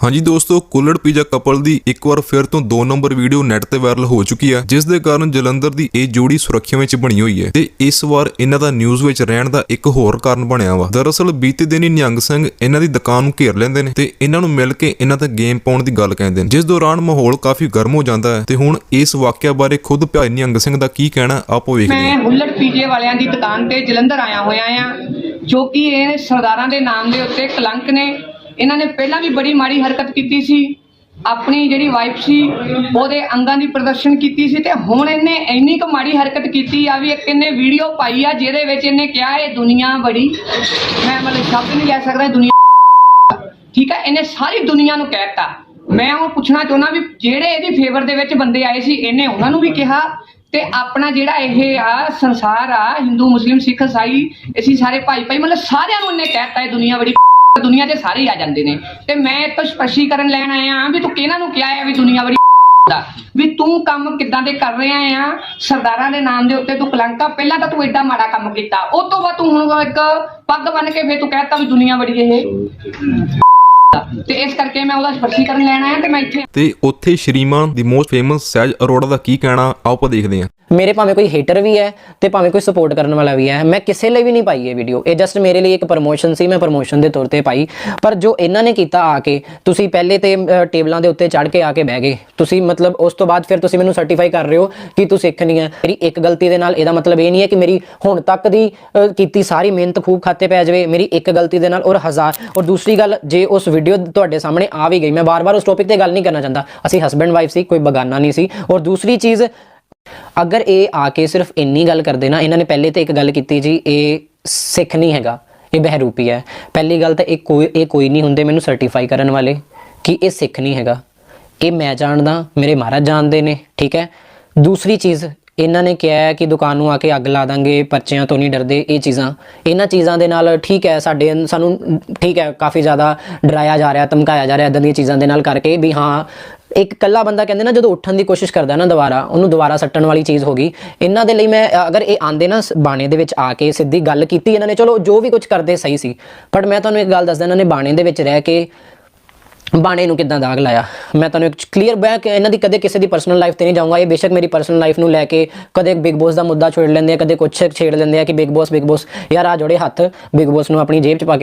ਹਾਂਜੀ ਦੋਸਤੋ, ਕੁੱਲੜ pizza couple ਦੀ ਇੱਕ ਵਾਰ ਫਿਰ ਤੋਂ 2 ਨੰਬਰ ਵੀਡੀਓ ਨੈਟ ਤੇ ਵਾਇਰਲ ਹੋ ਚੁੱਕੀ ਹੈ, ਜਿਸ ਦੇ ਕਾਰਨ ਜਲੰਧਰ ਦੀ ਇਹ ਜੋੜੀ ਸੁਰੱਖਿਆ ਵਿੱਚ ਬਣੀ ਹੋਈ ਹੈ ਤੇ ਇਸ ਵਾਰ ਇਹਨਾਂ ਦਾ ਨਿਊਜ਼ ਵਿੱਚ ਰਹਿਣ ਦਾ ਇੱਕ ਹੋਰ ਕਾਰਨ ਬਣਿਆ ਵਾ। ਦਰਅਸਲ ਬੀਤੇ ਦਿਨ ਹੀ ਨਿਹੰਗ ਸਿੰਘ ਇਹਨਾਂ ਦੀ ਦੁਕਾਨ ਨੂੰ ਘੇਰ ਲੈਂਦੇ ਨੇ ਤੇ ਇਹਨਾਂ ਨੂੰ ਮਿਲ ਕੇ ਇਹਨਾਂ ਦਾ ਗੇਮ ਪਾਉਣ ਦੀ ਗੱਲ ਕਹਿੰਦੇ ਨੇ, ਜਿਸ ਦੌਰਾਨ ਮਾਹੌਲ ਕਾਫੀ ਗਰਮ ਹੋ ਜਾਂਦਾ ਹੈ ਤੇ ਹੁਣ ਇਸ ਵਾਕਿਆ ਬਾਰੇ ਖੁਦ ਭਾਈ ਨਿਹੰਗ ਸਿੰਘ ਦਾ ਕੀ ਕਹਿਣਾ, ਆਪੋ ਵੇਖਦੇ ਹਾਂ ਮੈਂ ਹੁੱਲੜ ਪੀਜੇ ਵਾਲਿਆਂ ਦੀ ਦੁਕਾਨ ਤੇ ਜਲੰਧਰ ਆਇਆ ਹੋਇਆ ਆ ਜੋ ਕਿ ਇਹ ਸਰਦਾਰਾਂ ਦੇ ਨਾਮ ਦੇ ਉੱਤੇ ਕਲੰਕ ਨੇ ਇਹਨਾਂ ਨੇ ਪਹਿਲਾਂ ਵੀ ਬੜੀ ਮਾੜੀ ਹਰਕਤ ਕੀਤੀ ਸੀ। ਆਪਣੀ ਜਿਹੜੀ ਵਾਈਫ ਸੀ, ਉਹਦੇ ਅੰਗਾਂ ਦੀ ਪ੍ਰਦਰਸ਼ਨ ਕੀਤੀ ਸੀ ਤੇ ਹੁਣ ਇਹਨੇ ਇੰਨੀ ਕੁ ਮਾੜੀ ਹਰਕਤ ਕੀਤੀ ਆ ਵੀ ਇੱਕ ਇਹਨੇ ਵੀਡੀਓ ਪਾਈ ਆ ਜਿਹਦੇ ਵਿੱਚ ਇਹਨੇ ਕਿਹਾ ਇਹ ਦੁਨੀਆ ਬੜੀ, ਮੈਂ ਮਤਲਬ ਸ਼ਬਦ ਨਹੀਂ ਲੈ ਸਕਦਾ ਦੁਨੀਆ ਠੀਕ ਆ, ਇਹਨੇ ਸਾਰੀ ਦੁਨੀਆ ਨੂੰ ਕਹਿਤਾ ਮੈਂ ਉਹ ਪੁੱਛਣਾ ਚਾਹੁੰਦਾ ਵੀ ਜਿਹੜੇ ਇਹਦੀ ਫੇਵਰ ਦੇ ਵਿੱਚ ਬੰਦੇ ਆਏ ਸੀ, ਇਹਨੇ ਉਹਨਾਂ ਨੂੰ ਵੀ ਕਿਹਾ? ਤੇ ਆਪਣਾ ਜਿਹੜਾ ਇਹ ਆ ਸੰਸਾਰ ਆ, ਹਿੰਦੂ, ਮੁਸਲਿਮ, ਸਿੱਖ, ਈਸਾਈ, ਅਸੀਂ ਸਾਰੇ ਭਾਈ ਭਾਈ ਮਤਲਬ ਸਾਰਿਆਂ ਨੂੰ ਇਹਨੇ ਕਹਿਤਾ ਇਹ ਦੁਨੀਆ ਬੜੀ ਦੁਨੀਆ ਤੇ ਸਾਰੇ ਹੀ ਆ ਜਾਂਦੇ ਨੇ। ਤੇ ਮੈਂ ਇਹ ਤੋਂ ਲੈਣ ਆਇਆ ਆ ਵੀ ਤੂੰ ਕਿਹਨਾਂ ਨੂੰ ਕਿਹਾ ਹੈ ਵੀ ਦੁਨੀਆ ਬੜੀ ਦਾ? ਵੀ ਤੂੰ ਕੰਮ ਕਿੱਦਾਂ ਦੇ ਕਰ ਰਿਹਾ ਆ? ਸਰਦਾਰਾਂ ਦੇ ਨਾਮ ਦੇ ਉੱਤੇ ਤੂੰ ਕਲੰਕਾ, ਪਹਿਲਾਂ ਤਾਂ ਤੂੰ ਐਡਾ ਮਾੜਾ ਕੰਮ ਕੀਤਾ। ਉਸ ਤੋਂ ਬਾਅਦ ਤੂੰ ਹੁਣ ਇੱਕ ਪੱਗ ਬੰਨ ਕੇ ਫੇਰ ਤੂੰ ਕਹਿਤਾ ਵੀ ਦੁਨੀਆ ਬੜੀ ਇਹ। ਤੇ ਇਸ ਕਰਕੇ ਮੈਂ ਉਹਦਾ ਸਪਸ਼ਟੀਕਰਨ ਲੈਣ ਆਇਆ ਤੇ ਮੈਂ ਇੱਥੇ ਤੇ ਉੱਥੇ ਸ਼੍ਰੀਮਾਨ ਦੀ ਮੋਸਟ ਫੇਮਸ ਸਹਿਜ ਅਰੋੜਾ ਦਾ ਕੀ ਕਹਿਣਾ? ਆਓ ਆਪਾਂ ਦੇਖਦੇ ਹਾਂ। ਮੇਰੇ ਭਾਵੇਂ ਕੋਈ ਹੇਟਰ ਵੀ ਹੈ ਤੇ ਭਾਵੇਂ ਕੋਈ ਸਪੋਰਟ ਕਰਨ ਵਾਲਾ ਵੀ ਹੈ, ਮੈਂ ਕਿਸੇ ਲਈ ਵੀ ਨਹੀਂ ਪਾਈ ਇਹ ਵੀਡੀਓ ਇਹ ਜਸਟ ਮੇਰੇ ਲਈ ਇੱਕ ਪ੍ਰਮੋਸ਼ਨ ਸੀ, ਮੈਂ ਪ੍ਰਮੋਸ਼ਨ ਦੇ ਤੌਰ ਤੇ ਪਾਈ। ਪਰ ਜੋ ਇਹਨਾਂ ਨੇ ਕੀਤਾ ਆ ਕੇ, ਤੁਸੀਂ ਪਹਿਲੇ ਤੇ ਟੇਬਲਾਂ ਦੇ ਉੱਤੇ ਚੜ ਕੇ ਆ ਕੇ ਬਹਿ ਗਏ। ਤੁਸੀਂ ਮਤਲਬ ਉਸ ਤੋਂ ਬਾਅਦ ਫਿਰ ਤੁਸੀਂ ਮੈਨੂੰ ਸਰਟੀਫਾਈ ਕਰ ਰਹੇ ਹੋ ਕਿ ਤੂੰ ਸਿੱਖ ਨਹੀਂ ਹੈ। ਮੇਰੀ ਇੱਕ ਗਲਤੀ ਦੇ ਨਾਲ ਇਹਦਾ ਮਤਲਬ ਇਹ ਨਹੀਂ ਹੈ ਕਿ ਮੇਰੀ ਹੁਣ ਤੱਕ ਦੀ ਕੀਤੀ ਸਾਰੀ ਮਿਹਨਤ ਖੂਬ ਖਾਤੇ ਪੈ ਜਾਵੇ। ਮੇਰੀ ਇੱਕ ਗਲਤੀ ਦੇ ਨਾਲ ਔਰ ਹਜ਼ਾਰ ਔਰ ਦੂਸਰੀ ਗੱਲ, ਜੇ ਉਸ ਵੀਡੀਓ ਤੁਹਾਡੇ ਸਾਹਮਣੇ ਆ ਵੀ ਗਈ, ਮੈਂ ਬਾਰ-ਬਾਰ ਉਸ ਟੌਪਿਕ ਤੇ ਗੱਲ ਨਹੀਂ ਕਰਨਾ ਚਾਹੁੰਦਾ। ਅਸੀਂ ਹਸਬੈਂਡ ਵਾਈਫ ਸੀ, ਕੋਈ ਬਗਾਨਾ ਨਹੀਂ ਸੀ। ਔਰ ਦੂਸਰੀ ਚੀਜ਼ ਅਗਰ ਇਹ ਆ ਕੇ ਸਿਰਫ ਇੰਨੀ ਗੱਲ ਕਰਦੇ ਨਾ, ਇਹਨਾਂ ਨੇ ਪਹਿਲੇ ਤੇ ਇੱਕ ਗੱਲ ਕੀਤੀ ਜੀ, ਇਹ ਸਿੱਖ ਨਹੀਂ ਹੈਗਾ, ਇਹ ਬਹਿਰੂਪੀ ਹੈ। ਪਹਿਲੀ ਗੱਲ ਤਾਂ ਇਹ ਕੋਈ ਇਹ ਕੋਈ ਨਹੀਂ ਹੁੰਦੇ ਮੈਨੂੰ ਸਰਟੀਫਾਈ ਕਰਨ ਵਾਲੇ ਕਿ ਇਹ ਸਿੱਖ ਨਹੀਂ ਹੈਗਾ। ਇਹ ਮੈਂ ਜਾਣਦਾ, ਮੇਰੇ ਮਹਾਰਾਜ ਜਾਣਦੇ ਨੇ, ਠੀਕ ਹੈ? ਦੂਸਰੀ ਚੀਜ਼, ਇਹਨਾਂ ਨੇ ਕਿਹਾ ਹੈ ਕਿ ਦੁਕਾਨ ਨੂੰ ਆ ਕੇ ਅੱਗ ਲਾ ਦਾਂਗੇ, ਪਰਚਿਆਂ ਤੋਂ ਨਹੀਂ ਡਰਦੇ, ਇਹ ਚੀਜ਼ਾਂ। ਇਹਨਾਂ ਚੀਜ਼ਾਂ ਦੇ ਨਾਲ ਠੀਕ ਹੈ, ਸਾਡੇ ਸਾਨੂੰ ਠੀਕ ਹੈ, ਕਾਫੀ ਜ਼ਿਆਦਾ ਡਰਾਇਆ ਜਾ ਰਿਹਾ, ਧਮਕਾਇਆ ਜਾ ਰਿਹਾ ਇਦਾਂ ਦੀਆਂ ਚੀਜ਼ਾਂ ਦੇ ਨਾਲ ਕਰਕੇ ਵੀ ਹਾਂ ਇੱਕ ਕੱਲਾ ਬੰਦਾ ਕਹਿੰਦੇ ਨਾ ਜਦੋਂ ਉੱਠਣ ਦੀ ਕੋਸ਼ਿਸ਼ ਕਰਦਾ ਨਾ ਦੁਬਾਰਾ, ਉਹਨੂੰ ਦੁਬਾਰਾ ਸੱਟਣ ਵਾਲੀ ਚੀਜ਼ ਹੋ ਗਈ। ਇਹਨਾਂ ਦੇ ਲਈ ਮੈਂ ਅਗਰ ਇਹ ਆਂਦੇ ਨਾ ਬਾਣੇ ਦੇ ਵਿੱਚ ਆ ਕੇ ਸਿੱਧੀ ਗੱਲ ਕੀਤੀ ਇਹਨਾਂ ਨੇ, ਚਲੋ ਜੋ ਵੀ ਕੁਝ ਕਰਦੇ ਸਹੀ ਸੀ। ਪਰ ਮੈਂ ਤੁਹਾਨੂੰ ਇੱਕ ਗੱਲ ਦੱਸਦਾ, ਇਹਨਾਂ ਨੇ ਬਾਣੇ ਦੇ ਵਿੱਚ ਰਹਿ ਕੇ ਬਾਣੇ ਨੂੰ ਕਿੱਦਾਂ ਦਾਗ ਲਾਇਆ? ਮੈਂ ਤੁਹਾਨੂੰ ਇੱਕ ਕਲੀਅਰ ਬੈਕ ਇਹਨਾਂ ਦੀ ਕਦੇ ਕਿਸੇ ਦੀ ਪਰਸਨਲ ਲਾਈਫ ਤੇ ਨਹੀਂ ਜਾਊਂਗਾ। ਇਹ ਬੇਸ਼ੱਕ ਮੇਰੀ ਪਰਸਨਲ ਲਾਈਫ ਨੂੰ ਲੈ ਕੇ ਕਦੇ ਬਿਗ ਬੋਸ ਦਾ ਮੁੱਦਾ ਛੇੜ ਲੈਂਦੇ ਆ, ਕਦੇ ਕੁਛ ਛੇੜ ਲੈਂਦੇ ਆ ਕਿ ਬਿਗ ਬੋਸ ਬਿਗ ਬੋਸ ਯਾਰ ਆ ਜੋੜੇ ਹੱਥ ਬਿਗ ਬੋਸ ਨੂੰ ਆਪਣੀ ਜੇਬ 'ਚ ਪਾ ਕੇ